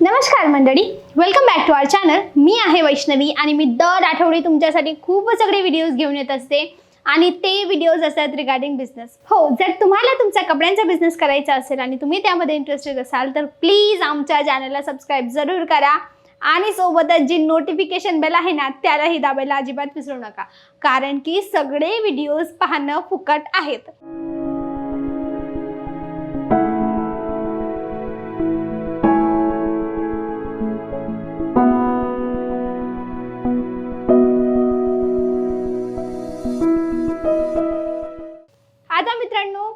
नमस्कार मंडळी. Welcome back to our channel मी आहे वैष्णवी आणि मी दर आठवडी तुमच्यासाठी खूप सगळे व्हिडिओज घेऊन येत असते. आणि ते व्हिडिओज असतात रिगार्डिंग बिझनेस हो जर तुम्हाला तुमचा कपड्यांचा बिझनेस करायचा असेल आणि तुम्ही त्यामध्ये इंटरेस्टेड असाल तर प्लीज आमच्या चॅनलला सबस्क्राईब जरूर करा. आणि सोबतच जी नोटिफिकेशन बेल आहे ना त्यालाही दाबायला अजिबात विसरू नका. कारण की सगळे व्हिडिओज पाहणं फुकट आहेत. आता मित्रांनो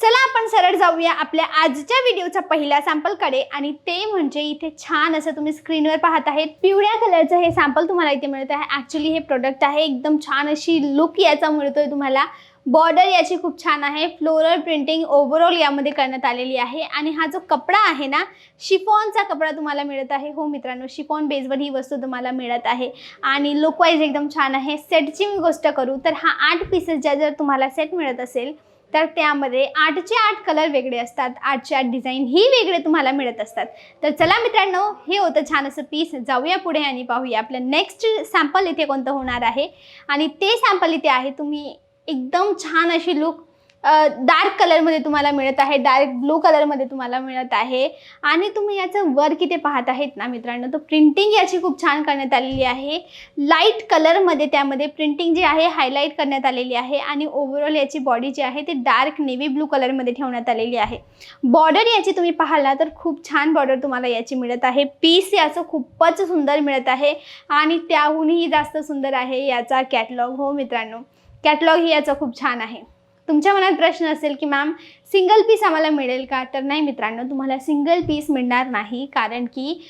चला आपण सरळ जाऊया आपल्या आजच्या व्हिडिओचा पहिल्या सॅम्पलकडे. आणि ते म्हणजे इथे छान असं तुम्ही स्क्रीनवर पाहत आहेत पिवळ्या कलरचं हे सॅम्पल तुम्हाला इथे मिळत आहे. ॲक्च्युली हे प्रोडक्ट आहे एकदम छान अशी लुक याचा मिळतोय तुम्हाला. बॉर्डर याची खूप छान आहे. फ्लोरल प्रिंटिंग ओव्हरऑल यामध्ये करण्यात आलेली आहे. आणि हा जो कपडा आहे ना शिफॉनचा कपडा तुम्हाला मिळत आहे. हो मित्रांनो शिफॉन बेसवर ही वस्तू तुम्हाला मिळत आहे. आणि लुकवाईज एकदम छान आहे. सेटची मी गोष्ट करू तर हा आठ पीसेसच्या जर तुम्हाला सेट मिळत असेल तर त्यामध्ये आठचे आठ कलर वेगळे असतात. आठचे आठ डिझाईन ही वेगळे तुम्हाला मिळत असतात. तर चला मित्रांनो हे होतं छान असं पीस जाऊया पुढे आणि पाहूया. आपलं नेक्स्ट सॅम्पल इथे कोणतं होणार आहे. आणि ते सॅम्पल इथे आहे तुम्ही एकदम छान अशी लुक डार्क कलरमध्ये तुम्हाला मिळत आहे. डार्क ब्लू कलरमध्ये तुम्हाला मिळत आहे. आणि तुम्ही याचं वर्क इथे पाहत आहेत ना मित्रांनो तर प्रिंटिंग याची खूप छान करण्यात आलेली आहे. लाइट कलरमध्ये त्यामध्ये प्रिंटिंग जी आहे हायलाईट करण्यात आलेली आहे. आणि ओव्हरऑल याची बॉडी जी आहे ती डार्क नेव्ही ब्लू कलरमध्ये ठेवण्यात आलेली आहे. बॉर्डर याची तुम्ही पाहाल ना तर खूप छान बॉर्डर तुम्हाला याची मिळत आहे. पीस याचं खूपच सुंदर मिळत आहे. आणि त्याहूनही जास्त सुंदर आहे याचा कॅटलॉग हो मित्रांनो. कॅटलॉग ही याचा खूप छान आहे. तुमच्या मनात प्रश्न असेल की मॅम सिंगल पीस आम्हाला मिळेल का? तर नाही मित्रांनो तुम्हाला सिंगल पीस मिळणार नाही कारण की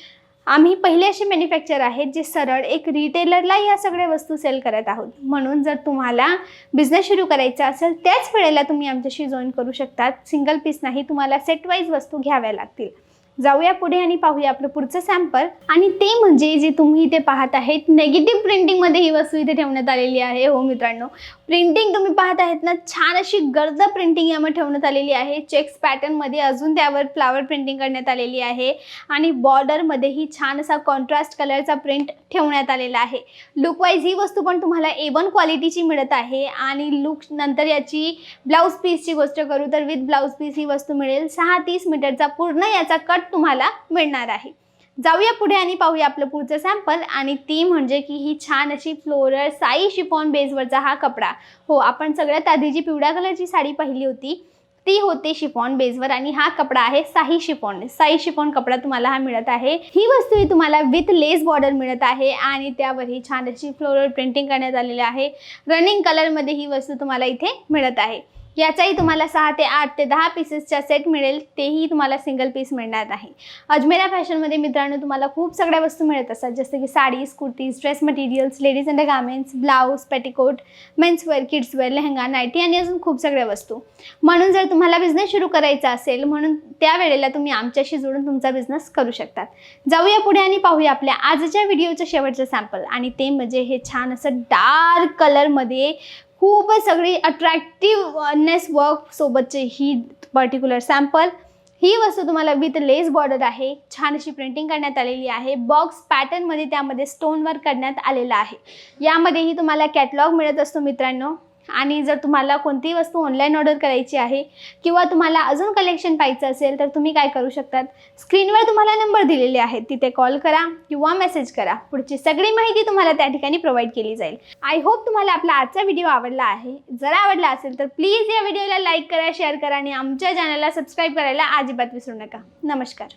आम्ही पहिले असे मॅन्युफॅक्चर आहेत जे सरळ एक रिटेलरला या सगळ्या वस्तू सेल करत आहोत. म्हणून जर तुम्हाला बिझनेस सुरू करायचा असेल त्याच वेळेला तुम्ही आमच्याशी जॉईन करू शकतात. सिंगल पीस नाही तुम्हाला सेट वाईज वस्तू घ्याव्या लागतील. जाऊया पुढे आणि पाहूया आपलं पुढचं सॅम्पल आणि ते म्हणजे जे तुम्ही इथे पाहत आहेत नेगेटिव्ह प्रिंटिंगमध्ये ही वस्तू इथे ठेवण्यात आलेली आहे. हो मित्रांनो प्रिंटिंग तुम्ही पाहत आहेत ना छान अशी गर्द प्रिंटिंग यामध्ये ठेवण्यात आलेली आहे. चेक्स पॅटर्नमध्ये अजून त्यावर फ्लावर प्रिंटिंग करण्यात आलेली आहे. आणि बॉर्डरमध्येही छान असा कॉन्ट्रास्ट कलरचा प्रिंट ठेवण्यात आलेला आहे. लुकवाईज ही वस्तू पण तुम्हाला ए वन क्वालिटीची मिळत आहे. आणि लुक नंतर याची ब्लाऊज पीसची गोष्ट करू तर विथ ब्लाऊज पीस ही वस्तू मिळेल. सहा तीस मीटरचा पूर्ण याचा कट तुम्हाला मिळणार आहे. जाऊया पुढे आणि पाहूया आपलं पुढचं सॅम्पल आणि ती म्हणजे की ही छान अशी फ्लोरल साई शिफॉन बेसवरचा हा कपडा. हो आपण सगळ्यात आधी जी पिवळ्या कलरची साडी पाहिली होती ती होते शिफॉन बेसवर आणि हा कपडा आहे साई शिफॉन. साई शिफॉन कपडा तुम्हाला हा मिळत आहे. ही वस्तू ही तुम्हाला विथ लेस बॉर्डर मिळत आहे. आणि त्यावरही छान अशी फ्लोरल प्रिंटिंग करण्यात आलेली आहे. रनिंग कलरमध्ये ही वस्तू तुम्हाला इथे मिळत आहे. याचाही तुम्हाला सहा ते आठ ते दहा पीसेसच्या सेट मिळेल तेही तुम्हाला सिंगल पीस मिळणार नाही. अजमेरा फॅशनमध्ये मित्रांनो तुम्हाला खूप सगळ्या वस्तू मिळत असतात. जसं की saris kurtis dress materials ladies undergarments blouse petticoat menswear kidswear lehenga nightie आणि अजून खूप सगळ्या वस्तू. म्हणून जर तुम्हाला बिझनेस सुरू करायचा असेल म्हणून त्यावेळेला तुम्ही आमच्याशी जोडून तुमचा बिझनेस करू शकतात. जाऊया पुढे आणि पाहूया आपल्या आजच्या व्हिडिओचं शेवटचं सॅम्पल आणि ते म्हणजे हे छान असं डार्क कलरमध्ये खूप सगळी अट्रॅक्टिवनेस वर्क सोबतचे ही पर्टिक्युलर सॅम्पल ही वस्तू तुम्हाला विथ लेस बॉर्डर आहे छान अशी प्रिंटिंग करण्यात आलेली आहे बॉक्स पॅटर्नमध्ये त्यामध्ये स्टोन वर्क करण्यात आलेलं आहे. यामध्येही तुम्हाला कॅटलॉग मिळत असतो मित्रांनो. आणि जर तुम्हाला कोणतीही वस्तू ऑनलाईन ऑर्डर करायची आहे किंवा तुम्हाला अजून कलेक्शन पाहिजे असेल तर तुम्ही काय करू शकतात? स्क्रीनवर तुम्हाला नंबर दिलेले आहेत. तिथे कॉल करा किंवा मेसेज करा. पुढची सगळी माहिती तुम्हाला त्या ठिकाणी प्रोव्हाइड केली जाईल. आय होप तुम्हाला आपला आजचा व्हिडिओ आवडला आहे. जर आवडला असेल तर प्लीज या व्हिडिओला लाईक करा शेअर करा आणि आमच्या चॅनलला सबस्क्राईब करायला अजिबात विसरू नका. नमस्कार.